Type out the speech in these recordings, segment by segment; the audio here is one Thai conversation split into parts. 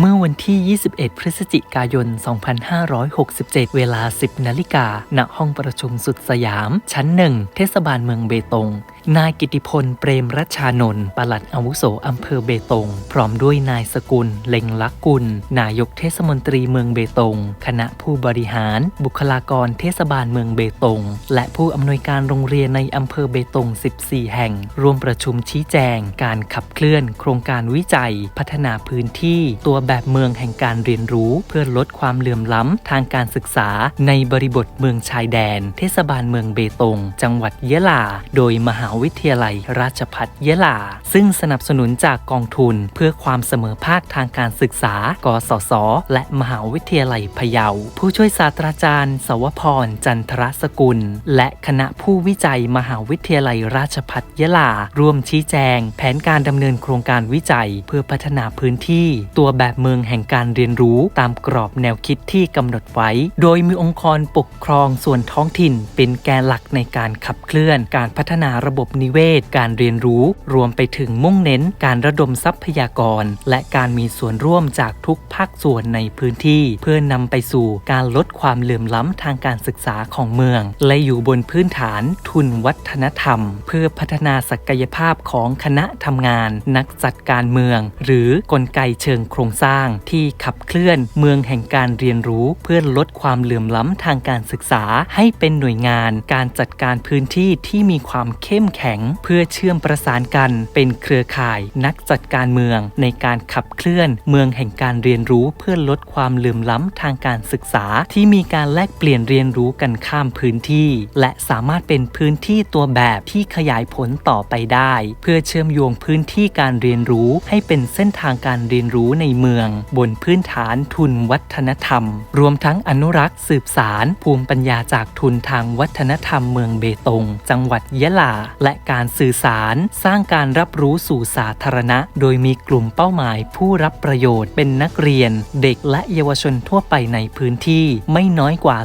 เมื่อวันที่ 21 พฤศจิกายน 2567 เวลา 10 นาฬิกา ณ ห้องประชุมสุดสยาม ชั้นหนึ่ง เทศบาลเมืองเบตง นายกิติพลเปรมรัชานนท์ปลัดอาวุโสอำเภอเบตง พร้อมด้วยนายสกุล เล็งลักกุล นายกเทศมนตรีเมืองเบตง คณะผู้บริหาร บุคลากรเทศบาลเมืองเบตง และผู้อำนวยการโรงเรียนในอำเภอเบตง 14 แห่ง ร่วมประชุมชี้แจง การขับเคลื่อน โครงการวิจัย พัฒนาพื้นที่ ตัวแบบเมืองแห่งการเรียนรู้ เพื่อลดความเหลื่อมล้ำทางการศึกษา ในบริบทเมืองชายแดน เทศบาลเมืองเบตง จังหวัดยะลา โดยมหาวิทยาลัยราชภัฏยะลา ซึ่งสนับสนุนจากกองทุนเพื่อความเสมอภาคทางการศึกษา กสศและมหาวิทยาลัยพะเยา ผู้ช่วยศาสตราจารย์ สวพร จันทรสกุล และคณะผู้วิจัยมหาวิทยาลัยราชภัฏยะลา ร่วมชี้แจง แผนการดำเนินโครงการวิจัย เพื่อพัฒนาพื้นที่ ตัวแบบเมืองแห่งการเรียนรู้ตามกรอบแนวคิดที่กำหนดไว้ โดยมีองค์กรปกครองส่วนท้องถิ่น เป็นแกนหลักในการขับเคลื่อนการพัฒนาระบบบบนิเวศ การเรียนรู้ รวมไปถึงมุ่งเน้นการระดมทรัพยากร และการมีส่วนร่วมจากทุกภาคส่วนในพื้นที่ เพื่อนำไปสู่การลดความเหลื่อมล้ำทางการศึกษาของเมือง และอยู่บนพื้นฐานทุนวัฒนธรรม เพื่อพัฒนาศักยภาพของคณะทำงาน นักจัดการเมือง หรือกลไกเชิงโครงสร้าง ที่ขับเคลื่อนเมืองแห่งการเรียนรู้ เพื่อลดความเหลื่อมล้ำทางการศึกษา ให้เป็นหน่วยงาน การจัดการพื้นที่ที่มีความเข้มแข็ง เพื่อเชื่อมประสานกันเป็นเครือข่ายนักจัดการเมืองในการขับเคลื่อนเมืองแห่งการเรียนรู้เพื่อลดความเหลื่อมล้ำทางการศึกษา ที่มีการแลกเปลี่ยนเรียนรู้กันข้ามพื้นที่ และสามารถเป็นพื้นที่ตัวแบบที่ขยายผลต่อไปได้ เพื่อเชื่อมโยงพื้นที่การเรียนรู้ให้เป็นเส้นทางการเรียนรู้ในเมือง บนพื้นฐานทุนวัฒนธรรม รวมทั้งอนุรักษ์สืบสาร ภูมิปัญญาจากทุนทางวัฒนธรรมเมืองเบตง จังหวัดยะลาและการสื่อสารสร้างการรับรู้สู่สาธารณะ โดยมีกลุ่มเป้าหมายผู้รับประโยชน์เป็นนักเรียน เด็กและเยาวชนทั่วไปในพื้นที่ไม่น้อยกว่า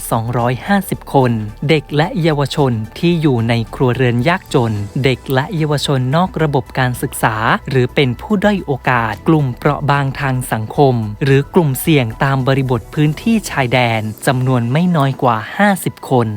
250 คน เด็กและเยาวชนที่อยู่ในครัวเรือนยากจน เด็กและเยาวชนนอกระบบการศึกษา หรือเป็นผู้ด้อยโอกาส กลุ่มเปราะบางทางสังคม หรือกลุ่มเสี่ยงตามบริบทพื้นที่ชายแดนจำนวนไม่น้อยกว่า 50 คน